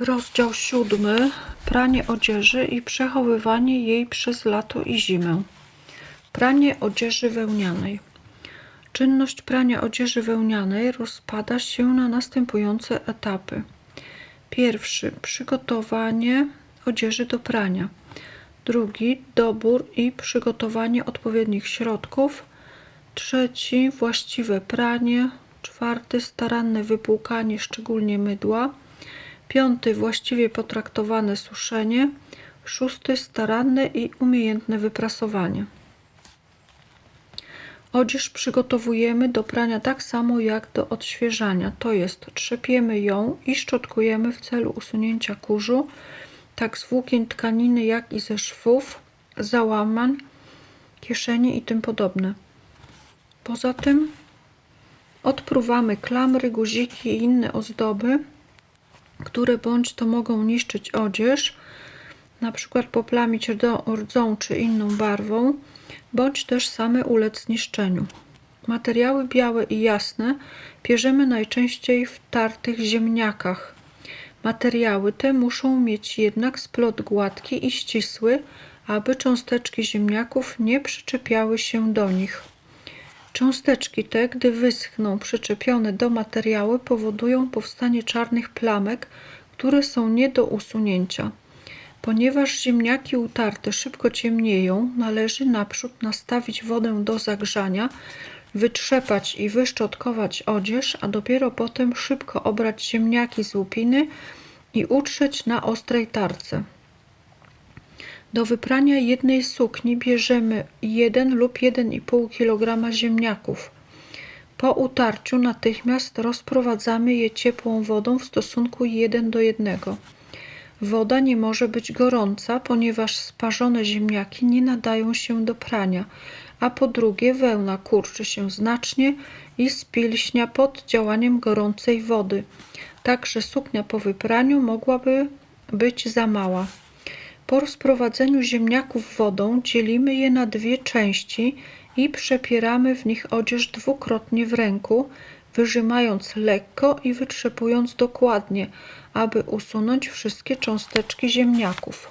Rozdział siódmy. Pranie odzieży i przechowywanie jej przez lato i zimę. Pranie odzieży wełnianej. Czynność prania odzieży wełnianej rozpada się na następujące etapy. Pierwszy przygotowanie odzieży do prania. Drugi dobór i przygotowanie odpowiednich środków. Trzeci właściwe pranie. Czwarty staranne wypłukanie, szczególnie mydła. Piąty właściwie potraktowane suszenie. Szósty staranne i umiejętne wyprasowanie. Odzież przygotowujemy do prania tak samo jak do odświeżania, to jest trzepiemy ją i szczotkujemy w celu usunięcia kurzu, tak z włókien tkaniny jak i ze szwów, załamań, kieszeni i tym podobne. Poza tym odpruwamy klamry, guziki i inne ozdoby, które bądź to mogą niszczyć odzież, na przykład poplamić rdzą czy inną barwą, bądź też same ulec zniszczeniu. Materiały białe i jasne bierzemy najczęściej w tartych ziemniakach. Materiały te muszą mieć jednak splot gładki i ścisły, aby cząsteczki ziemniaków nie przyczepiały się do nich. Cząsteczki te, gdy wyschną przyczepione do materiału, powodują powstanie czarnych plamek, które są nie do usunięcia. Ponieważ ziemniaki utarte szybko ciemnieją, należy naprzód nastawić wodę do zagrzania, wytrzepać i wyszczotkować odzież, a dopiero potem szybko obrać ziemniaki z łupiny i utrzeć na ostrej tarce. Do wyprania jednej sukni bierzemy 1 lub 1,5 kg ziemniaków. Po utarciu natychmiast rozprowadzamy je ciepłą wodą w stosunku 1 do 1. Woda nie może być gorąca, ponieważ sparzone ziemniaki nie nadają się do prania, a po drugie wełna kurczy się znacznie i spilśnia pod działaniem gorącej wody, także suknia po wypraniu mogłaby być za mała. Po rozprowadzeniu ziemniaków wodą dzielimy je na dwie części i przepieramy w nich odzież dwukrotnie w ręku, wyrzymając lekko i wytrzepując dokładnie, aby usunąć wszystkie cząsteczki ziemniaków.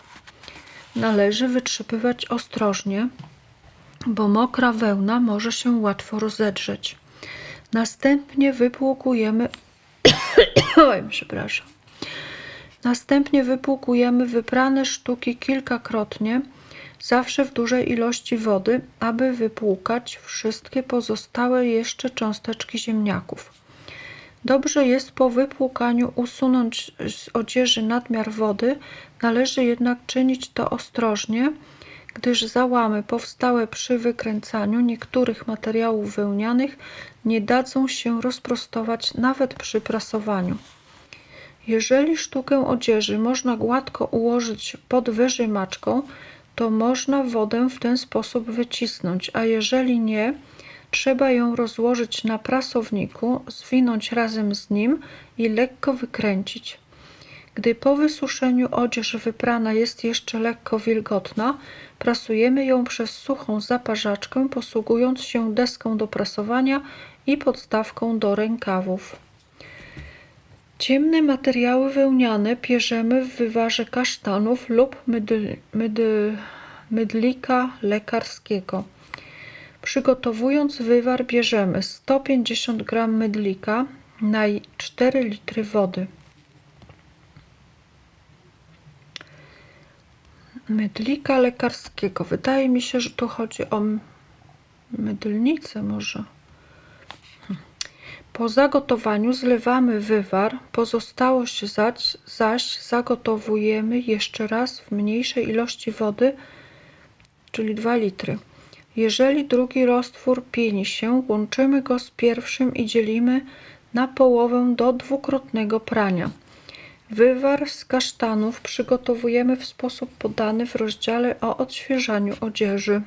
Należy wytrzepywać ostrożnie, bo mokra wełna może się łatwo rozedrzeć. Następnie wypłukujemy. Oj, przepraszam. Następnie wypłukujemy wyprane sztuki kilkakrotnie, zawsze w dużej ilości wody, aby wypłukać wszystkie pozostałe jeszcze cząsteczki ziemniaków. Dobrze jest po wypłukaniu usunąć z odzieży nadmiar wody, należy jednak czynić to ostrożnie, gdyż załamy powstałe przy wykręcaniu niektórych materiałów wełnianych nie dadzą się rozprostować nawet przy prasowaniu. Jeżeli sztukę odzieży można gładko ułożyć pod wyżymaczką, to można wodę w ten sposób wycisnąć, a jeżeli nie, trzeba ją rozłożyć na prasowniku, zwinąć razem z nim i lekko wykręcić. Gdy po wysuszeniu odzież wyprana jest jeszcze lekko wilgotna, prasujemy ją przez suchą zaparzaczkę, posługując się deską do prasowania i podstawką do rękawów. Ciemne materiały wełniane pierzemy w wywarze kasztanów lub mydl, mydl, mydlika lekarskiego. Przygotowując wywar bierzemy 150 g mydlika na 4 litry wody. Mydlika lekarskiego. Wydaje mi się, że tu chodzi o mydlnicę może. Po zagotowaniu zlewamy wywar, pozostałość zaś, zaś zagotowujemy jeszcze raz w mniejszej ilości wody, czyli 2 litry. Jeżeli drugi roztwór pieni się, łączymy go z pierwszym i dzielimy na połowę do dwukrotnego prania. Wywar z kasztanów przygotowujemy w sposób podany w rozdziale o odświeżaniu odzieży.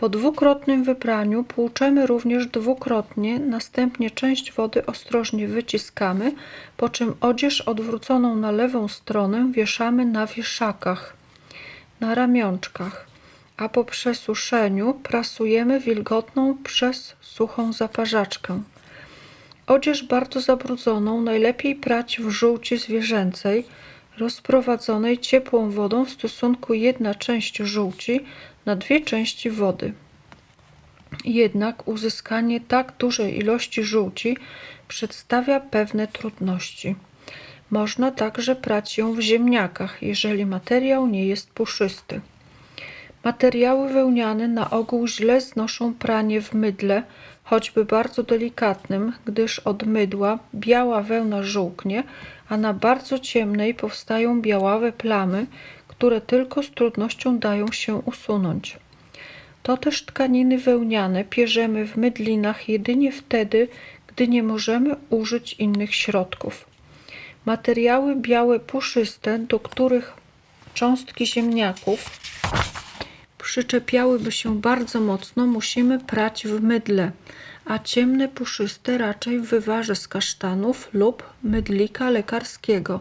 Po dwukrotnym wypraniu płuczemy również dwukrotnie, następnie część wody ostrożnie wyciskamy, po czym odzież odwróconą na lewą stronę wieszamy na wieszakach, na ramionczkach, a po przesuszeniu prasujemy wilgotną przez suchą zaparzaczkę. Odzież bardzo zabrudzoną najlepiej prać w żółci zwierzęcej, rozprowadzonej ciepłą wodą w stosunku jedna część żółci na dwie części wody. Jednak uzyskanie tak dużej ilości żółci przedstawia pewne trudności. Można także prać ją w ziemniakach, jeżeli materiał nie jest puszysty. Materiały wełniane na ogół źle znoszą pranie w mydle, choćby bardzo delikatnym, gdyż od mydła biała wełna żółknie, a na bardzo ciemnej powstają białawe plamy, które tylko z trudnością dają się usunąć. To też tkaniny wełniane pierzemy w mydlinach jedynie wtedy, gdy nie możemy użyć innych środków. Materiały białe puszyste, do których cząstki ziemniaków przyczepiałyby się bardzo mocno, musimy prać w mydle, a ciemne puszyste raczej w wywarze z kasztanów lub mydlika lekarskiego,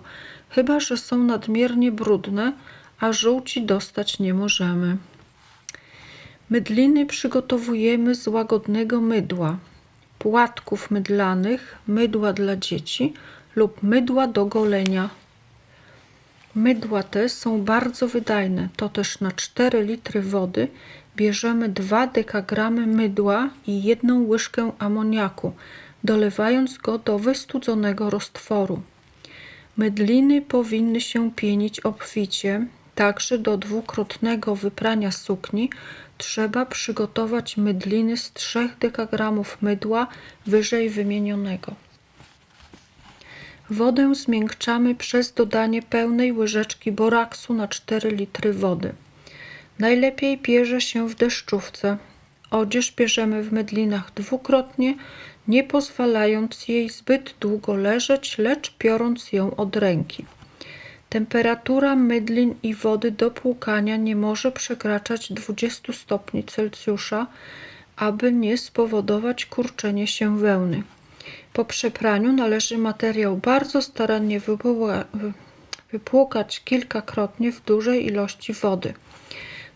chyba że są nadmiernie brudne, a żółci dostać nie możemy. Mydliny przygotowujemy z łagodnego mydła, płatków mydlanych, mydła dla dzieci lub mydła do golenia. Mydła te są bardzo wydajne, to też na 4 litry wody bierzemy 2 dekagramy mydła i jedną łyżkę amoniaku, dolewając go do wystudzonego roztworu. Mydliny powinny się pienić obficie, także do dwukrotnego wyprania sukni trzeba przygotować mydliny z 3 dekagramów mydła wyżej wymienionego. Wodę zmiękczamy przez dodanie pełnej łyżeczki boraksu na 4 litry wody. Najlepiej pierze się w deszczówce. Odzież bierzemy w mydlinach dwukrotnie, nie pozwalając jej zbyt długo leżeć, lecz piorąc ją od ręki. Temperatura mydlin i wody do płukania nie może przekraczać 20 stopni Celsjusza, aby nie spowodować kurczenia się wełny. Po przepraniu należy materiał bardzo starannie wypłukać kilkakrotnie w dużej ilości wody.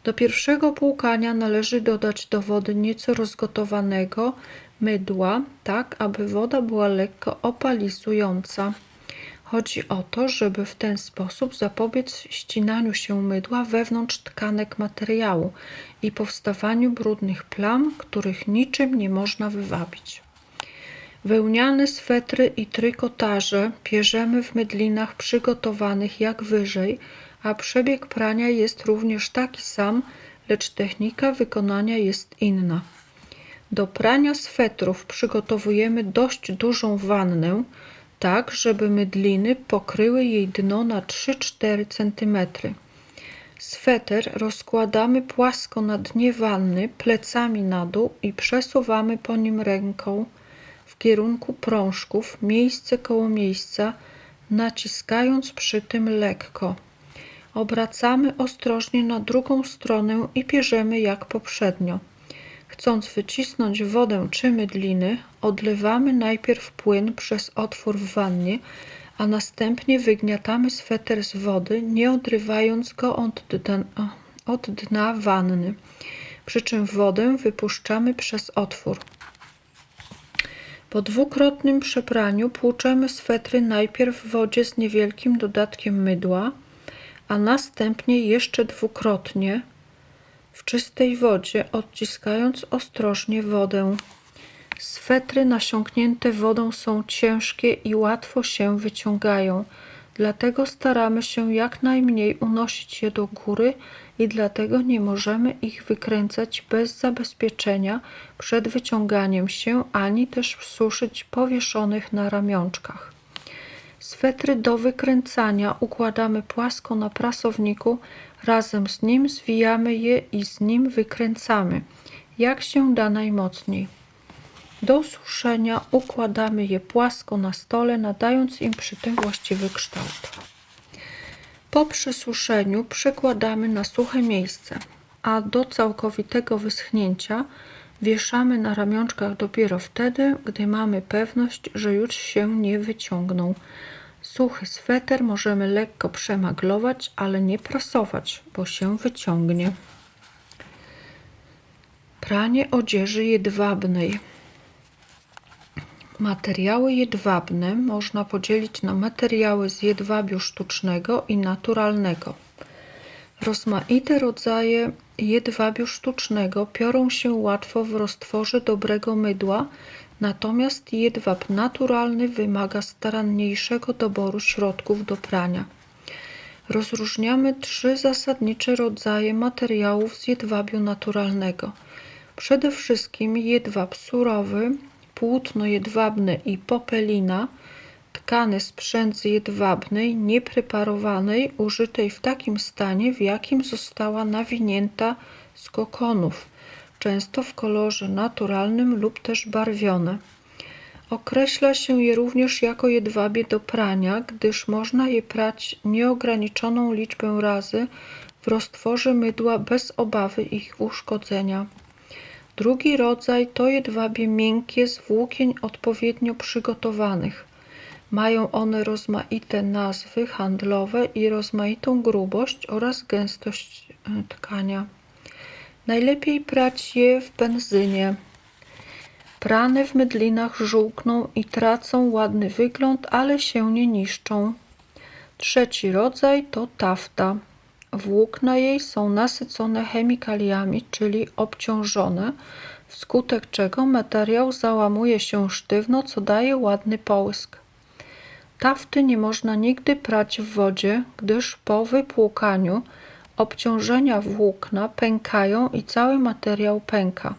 Do pierwszego płukania należy dodać do wody nieco rozgotowanego mydła, tak aby woda była lekko opalizująca. Chodzi o to, żeby w ten sposób zapobiec ścinaniu się mydła wewnątrz tkanek materiału i powstawaniu brudnych plam, których niczym nie można wywabić. Wełniane swetry i trykotaże pierzemy w mydlinach przygotowanych jak wyżej, a przebieg prania jest również taki sam, lecz technika wykonania jest inna. Do prania swetrów przygotowujemy dość dużą wannę, tak żeby mydliny pokryły jej dno na 3-4 cm. Sweter rozkładamy płasko na dnie wanny, plecami na dół i przesuwamy po nim ręką w kierunku prążków, miejsce koło miejsca, naciskając przy tym lekko. Obracamy ostrożnie na drugą stronę i pierzemy jak poprzednio. Chcąc wycisnąć wodę czy mydliny, odlewamy najpierw płyn przez otwór w wannie, a następnie wygniatamy sweter z wody, nie odrywając go od dna, od dna wanny, przy czym wodę wypuszczamy przez otwór. Po dwukrotnym przepraniu płuczemy swetry najpierw w wodzie z niewielkim dodatkiem mydła, a następnie jeszcze dwukrotnie w czystej wodzie, odciskając ostrożnie wodę. Swetry nasiąknięte wodą są ciężkie i łatwo się wyciągają, dlatego staramy się jak najmniej unosić je do góry i dlatego nie możemy ich wykręcać bez zabezpieczenia przed wyciąganiem się, ani też suszyć powieszonych na ramionczkach. Swetry do wykręcania układamy płasko na prasowniku, razem z nim zwijamy je i z nim wykręcamy, jak się da najmocniej. Do suszenia układamy je płasko na stole, nadając im przy tym właściwy kształt. Po przesuszeniu przekładamy na suche miejsce, a do całkowitego wyschnięcia wieszamy na ramionczkach dopiero wtedy, gdy mamy pewność, że już się nie wyciągną. Suchy sweter możemy lekko przemaglować, ale nie prasować, bo się wyciągnie. Pranie odzieży jedwabnej. Materiały jedwabne można podzielić na materiały z jedwabiu sztucznego i naturalnego. Rozmaite rodzaje jedwabiu sztucznego piorą się łatwo w roztworze dobrego mydła, natomiast jedwab naturalny wymaga staranniejszego doboru środków do prania. Rozróżniamy trzy zasadnicze rodzaje materiałów z jedwabiu naturalnego. Przede wszystkim jedwab surowy, płótno jedwabne i popelina, tkany z przędzy jedwabnej, niepreparowanej, użytej w takim stanie, w jakim została nawinięta z kokonów, często w kolorze naturalnym lub też barwione. Określa się je również jako jedwabie do prania, gdyż można je prać nieograniczoną liczbę razy w roztworze mydła bez obawy ich uszkodzenia. Drugi rodzaj to jedwabie miękkie z włókien odpowiednio przygotowanych. Mają one rozmaite nazwy handlowe i rozmaitą grubość oraz gęstość e, tkania. Najlepiej prać je w benzynie. Prane w mydlinach żółkną i tracą ładny wygląd, ale się nie niszczą. Trzeci rodzaj to tafta. Włókna jej są nasycone chemikaliami, czyli obciążone, wskutek czego materiał załamuje się sztywno, co daje ładny połysk. Tafty nie można nigdy prać w wodzie, gdyż po wypłukaniu obciążenia włókna pękają i cały materiał pęka.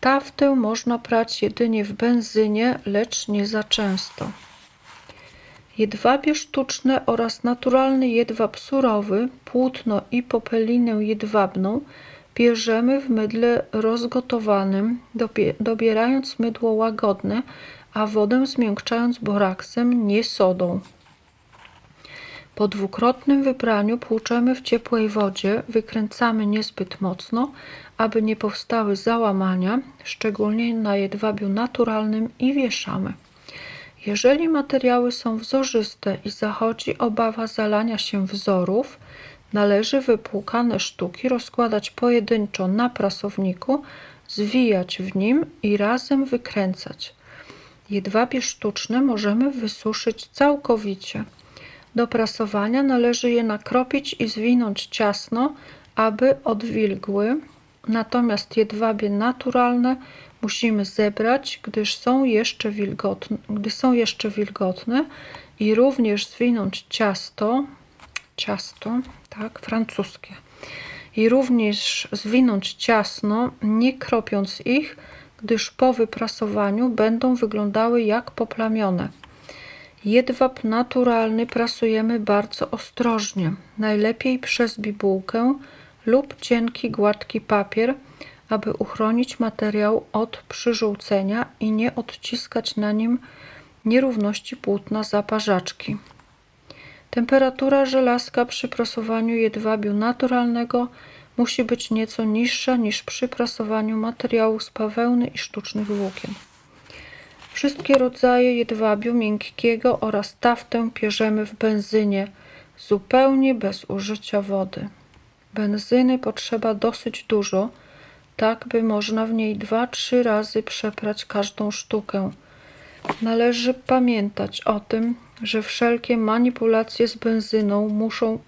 Taftę można prać jedynie w benzynie, lecz nie za często. Jedwabie sztuczne oraz naturalny jedwab surowy, płótno i popelinę jedwabną bierzemy w mydle rozgotowanym, dobierając mydło łagodne, a wodę zmiękczając boraksem, nie sodą. Po dwukrotnym wypraniu płuczemy w ciepłej wodzie, wykręcamy niezbyt mocno, aby nie powstały załamania, szczególnie na jedwabiu naturalnym i wieszamy. Jeżeli materiały są wzorzyste i zachodzi obawa zalania się wzorów, należy wypłukane sztuki rozkładać pojedynczo na prasowniku, zwijać w nim i razem wykręcać. Jedwabie sztuczne możemy wysuszyć całkowicie. Do prasowania należy je nakropić i zwinąć ciasno, aby odwilgły, natomiast jedwabie naturalne musimy zebrać, gdyż są jeszcze wilgotne, gdy są jeszcze wilgotne i również zwinąć ciasto, ciasto, tak, francuskie. I również zwinąć ciasno, nie kropiąc ich, gdyż po wyprasowaniu będą wyglądały jak poplamione. Jedwab naturalny prasujemy bardzo ostrożnie, najlepiej przez bibułkę lub cienki, gładki papier, aby uchronić materiał od przyżółcenia i nie odciskać na nim nierówności płótna zaparzaczki. Temperatura żelazka przy prasowaniu jedwabiu naturalnego musi być nieco niższa niż przy prasowaniu materiału z bawełny i sztucznych włókien. Wszystkie rodzaje jedwabiu miękkiego oraz taftę pierzemy w benzynie, zupełnie bez użycia wody. Benzyny potrzeba dosyć dużo, tak by można w niej dwa, trzy razy przeprać każdą sztukę. Należy pamiętać o tym, że wszelkie manipulacje z benzyną muszą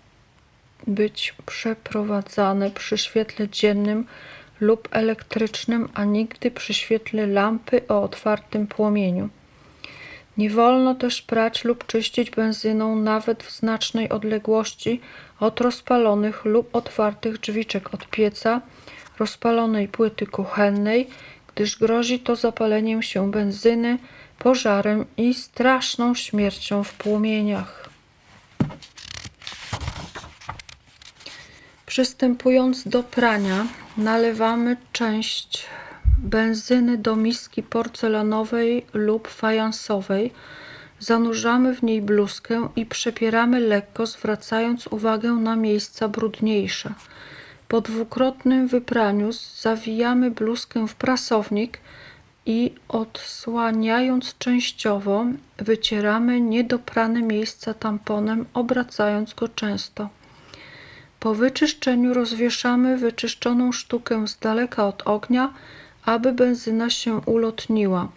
być przeprowadzane przy świetle dziennym lub elektrycznym, a nigdy przy świetle lampy o otwartym płomieniu. Nie wolno też prać lub czyścić benzyną nawet w znacznej odległości od rozpalonych lub otwartych drzwiczek od pieca, rozpalonej płyty kuchennej, gdyż grozi to zapaleniem się benzyny, pożarem i straszną śmiercią w płomieniach. Przystępując do prania, nalewamy część benzyny do miski porcelanowej lub fajansowej. Zanurzamy w niej bluzkę i przepieramy lekko, zwracając uwagę na miejsca brudniejsze. Po dwukrotnym wypraniu zawijamy bluzkę w prasownik i odsłaniając częściowo, wycieramy niedoprane miejsca tamponem, obracając go często. Po wyczyszczeniu rozwieszamy wyczyszczoną sztukę z daleka od ognia, aby benzyna się ulotniła,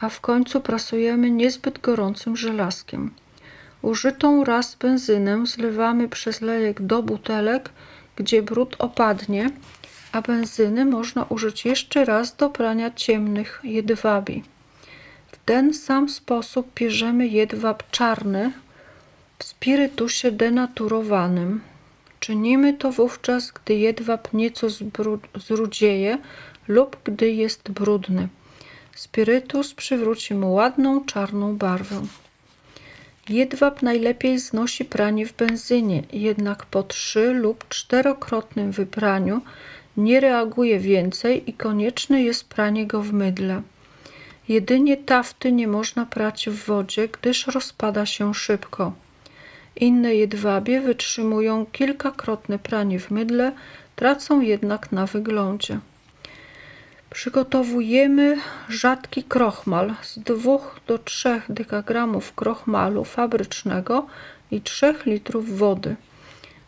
a w końcu prasujemy niezbyt gorącym żelazkiem. Użytą raz benzynę zlewamy przez lejek do butelek, gdzie brud opadnie, a benzyny można użyć jeszcze raz do prania ciemnych jedwabi. W ten sam sposób bierzemy jedwab czarny w spirytusie denaturowanym. Czynimy to wówczas, gdy jedwab nieco zrudzieje lub gdy jest brudny. Spirytus przywróci mu ładną czarną barwę. Jedwab najlepiej znosi pranie w benzynie, jednak po trzy lub czterokrotnym wypraniu nie reaguje więcej i konieczne jest pranie go w mydle. Jedynie tafty nie można prać w wodzie, gdyż rozpada się szybko. Inne jedwabie wytrzymują kilkakrotne pranie w mydle, tracą jednak na wyglądzie. Przygotowujemy rzadki krochmal z 2 do 3 dekagramów krochmalu fabrycznego i 3 litrów wody.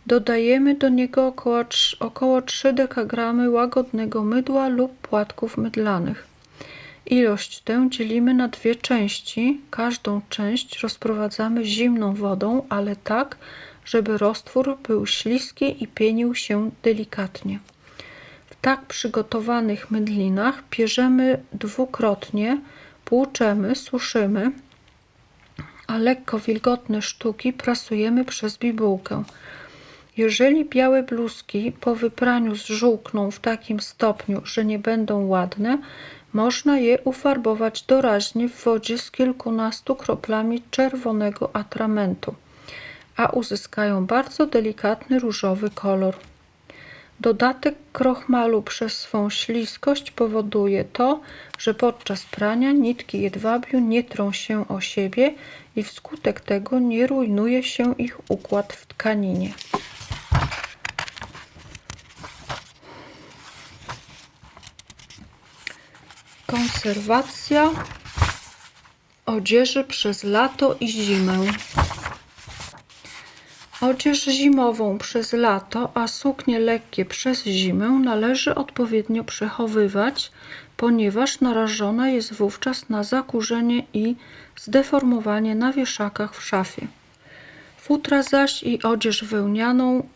Dodajemy do niego około, trz- około 3 dekagramy łagodnego mydła lub płatków mydlanych. Ilość tę dzielimy na dwie części. Każdą część rozprowadzamy zimną wodą, ale tak, żeby roztwór był śliski i pienił się delikatnie. W tak przygotowanych mydlinach pierzemy dwukrotnie, płuczemy, suszymy, a lekko wilgotne sztuki prasujemy przez bibułkę. Jeżeli białe bluzki po wypraniu zżółkną w takim stopniu, że nie będą ładne, można je ufarbować doraźnie w wodzie z kilkunastu kroplami czerwonego atramentu, a uzyskają bardzo delikatny różowy kolor. Dodatek krochmalu przez swą śliskość powoduje to, że podczas prania nitki jedwabiu nie trą się o siebie i wskutek tego nie rujnuje się ich układ w tkaninie. Konserwacja odzieży przez lato i zimę. Odzież zimową przez lato, a suknie lekkie przez zimę należy odpowiednio przechowywać, ponieważ narażona jest wówczas na zakurzenie i zdeformowanie na wieszakach w szafie. Futra zaś i odzież wełnianą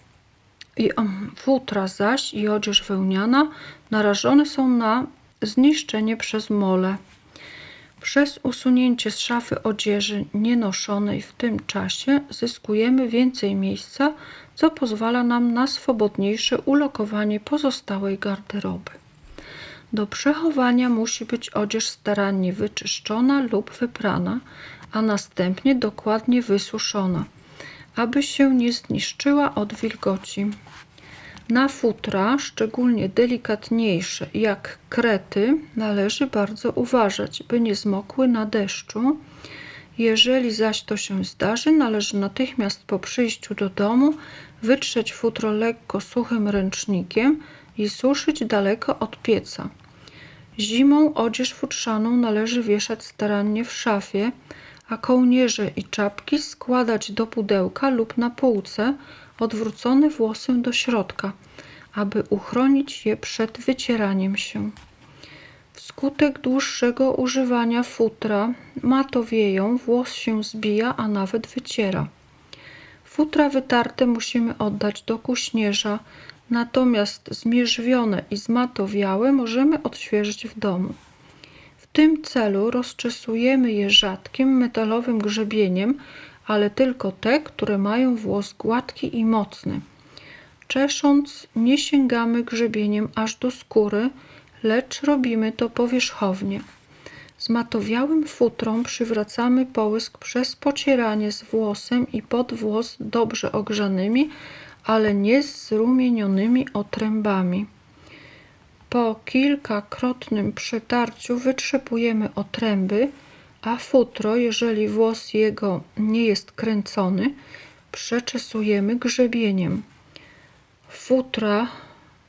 i um, futra zaś i odzież wełniana narażone są na zniszczenie przez mole. Przez usunięcie z szafy odzieży nienoszonej w tym czasie zyskujemy więcej miejsca, co pozwala nam na swobodniejsze ulokowanie pozostałej garderoby. Do przechowania musi być odzież starannie wyczyszczona lub wyprana, a następnie dokładnie wysuszona, aby się nie zniszczyła od wilgoci. Na futra, szczególnie delikatniejsze jak krety, należy bardzo uważać, by nie zmokły na deszczu. Jeżeli zaś to się zdarzy, należy natychmiast po przyjściu do domu wytrzeć futro lekko suchym ręcznikiem i suszyć daleko od pieca. Zimą odzież futrzaną należy wieszać starannie w szafie, a kołnierze i czapki składać do pudełka lub na półce, odwrócone włosem do środka, aby uchronić je przed wycieraniem się. Wskutek dłuższego używania futra matowieją, włos się zbija, a nawet wyciera. Futra wytarte musimy oddać do kuśnierza, natomiast zmierzwione i zmatowiałe możemy odświeżyć w domu. W tym celu rozczesujemy je rzadkim metalowym grzebieniem, ale tylko te, które mają włos gładki i mocny. Czesząc, nie sięgamy grzebieniem aż do skóry, lecz robimy to powierzchownie. Zmatowiałym futrą przywracamy połysk przez pocieranie z włosem i pod włos dobrze ogrzanymi, ale nie zrumienionymi otrębami. Po kilkakrotnym przetarciu wytrzepujemy otręby, a futro, jeżeli włos jego nie jest kręcony, przeczesujemy grzebieniem. Futra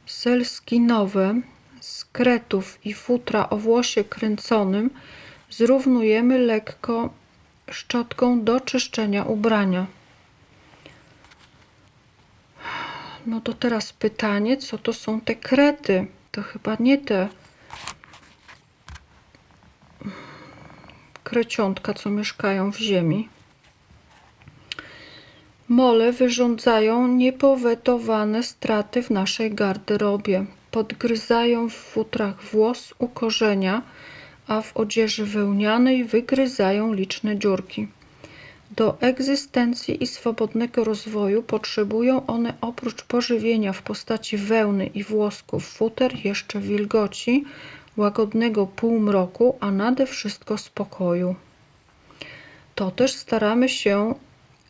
selskinowe z kretów i futra o włosie kręconym zrównujemy lekko szczotką do czyszczenia ubrania. No to teraz pytanie, co to są te krety? To chyba nie te kreciątka, co mieszkają w ziemi. Mole wyrządzają niepowetowane straty w naszej garderobie. Podgryzają w futrach włos u korzenia, a w odzieży wełnianej wygryzają liczne dziurki. Do egzystencji i swobodnego rozwoju potrzebują one oprócz pożywienia w postaci wełny i włosków futer jeszcze wilgoci, łagodnego półmroku, a nade wszystko spokoju. To też staramy się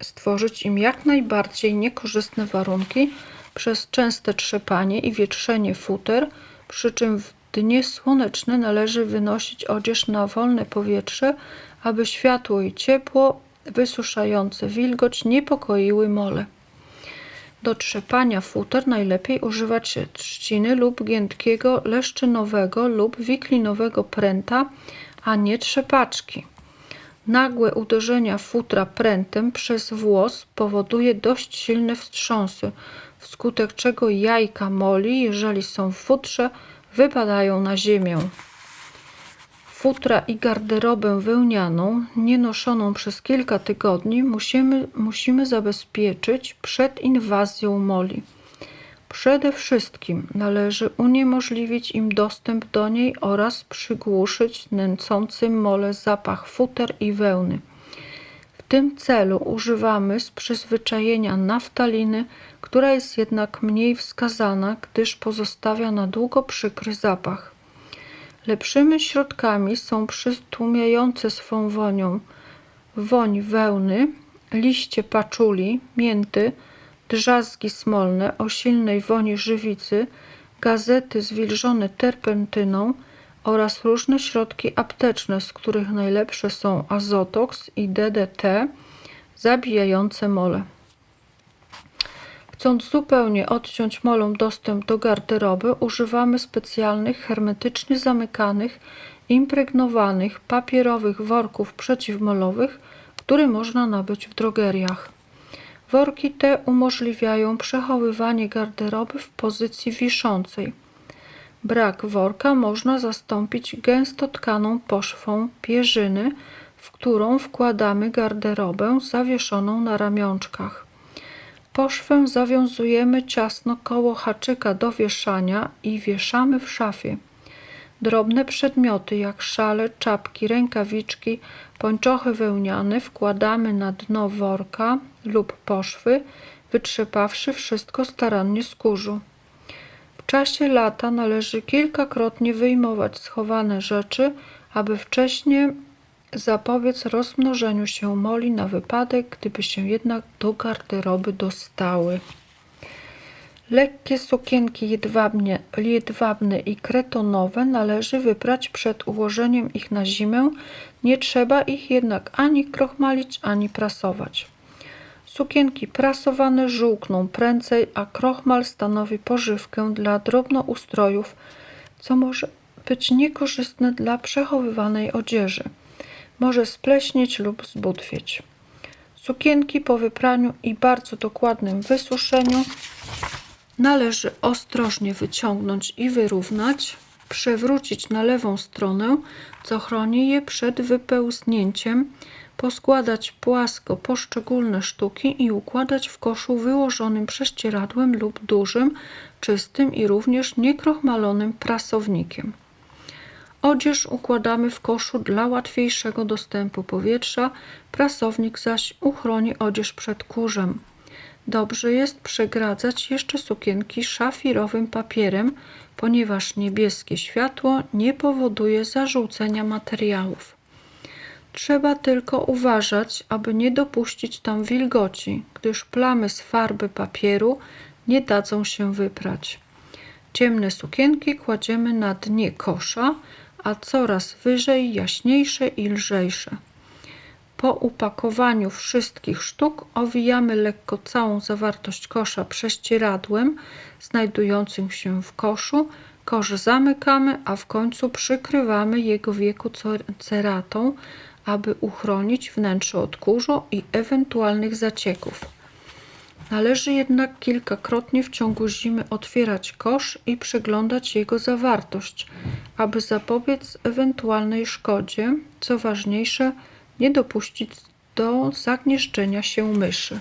stworzyć im jak najbardziej niekorzystne warunki przez częste trzepanie i wietrzenie futer, przy czym w dnie słoneczne należy wynosić odzież na wolne powietrze, aby światło i ciepło wysuszające wilgoć niepokoiły mole. Do trzepania futer najlepiej używać trzciny lub giętkiego leszczynowego lub wiklinowego pręta, a nie trzepaczki. Nagłe uderzenia futra prętem przez włos powoduje dość silne wstrząsy, wskutek czego jajka moli, jeżeli są w futrze, wypadają na ziemię. Futra i garderobę wełnianą, nie noszoną przez kilka tygodni, musimy, musimy zabezpieczyć przed inwazją moli. Przede wszystkim należy uniemożliwić im dostęp do niej oraz przygłuszyć nęcący mole zapach futer i wełny. W tym celu używamy z przyzwyczajenia naftaliny, która jest jednak mniej wskazana, gdyż pozostawia na długo przykry zapach. Lepszymi środkami są przytłumiające swą wonią woń wełny, liście paczuli, mięty, drzazgi smolne o silnej woni żywicy, gazety zwilżone terpentyną oraz różne środki apteczne, z których najlepsze są azotoks i DDT zabijające mole. Chcąc zupełnie odciąć molom dostęp do garderoby, używamy specjalnych, hermetycznie zamykanych, impregnowanych, papierowych worków przeciwmolowych, które można nabyć w drogeriach. Worki te umożliwiają przechowywanie garderoby w pozycji wiszącej. Brak worka można zastąpić gęsto tkaną poszwą pierzyny, w którą wkładamy garderobę zawieszoną na ramionczkach. Poszwę zawiązujemy ciasno koło haczyka do wieszania i wieszamy w szafie. Drobne przedmioty jak szale, czapki, rękawiczki, pończochy wełniane wkładamy na dno worka lub poszwy, wytrzepawszy wszystko starannie z kurzu. W czasie lata należy kilkakrotnie wyjmować schowane rzeczy, aby wcześniej zapobiec rozmnożeniu się moli na wypadek, gdyby się jednak do garderoby dostały. Lekkie sukienki jedwabnie, jedwabne i kretonowe należy wyprać przed ułożeniem ich na zimę. Nie trzeba ich jednak ani krochmalić, ani prasować. Sukienki prasowane żółkną prędzej, a krochmal stanowi pożywkę dla drobnoustrojów, co może być niekorzystne dla przechowywanej odzieży. Może spleśnieć lub zbutwieć. Sukienki po wypraniu i bardzo dokładnym wysuszeniu należy ostrożnie wyciągnąć i wyrównać, przewrócić na lewą stronę, co chroni je przed wypełznięciem, poskładać płasko poszczególne sztuki i układać w koszu wyłożonym prześcieradłem lub dużym, czystym i również niekrochmalonym prasownikiem. Odzież układamy w koszu dla łatwiejszego dostępu powietrza, prasownik zaś uchroni odzież przed kurzem. Dobrze jest przegradzać jeszcze sukienki szafirowym papierem, ponieważ niebieskie światło nie powoduje zażółcenia materiałów. Trzeba tylko uważać, aby nie dopuścić tam wilgoci, gdyż plamy z farby papieru nie dadzą się wyprać. Ciemne sukienki kładziemy na dnie kosza, a coraz wyżej jaśniejsze i lżejsze. Po upakowaniu wszystkich sztuk owijamy lekko całą zawartość kosza prześcieradłem znajdującym się w koszu. Kosz zamykamy, a w końcu przykrywamy jego wieku ceratą, aby uchronić wnętrze od kurzu i ewentualnych zacieków. Należy jednak kilkakrotnie w ciągu zimy otwierać kosz i przeglądać jego zawartość, aby zapobiec ewentualnej szkodzie. Co ważniejsze, nie dopuścić do zagnieżdżenia się myszy.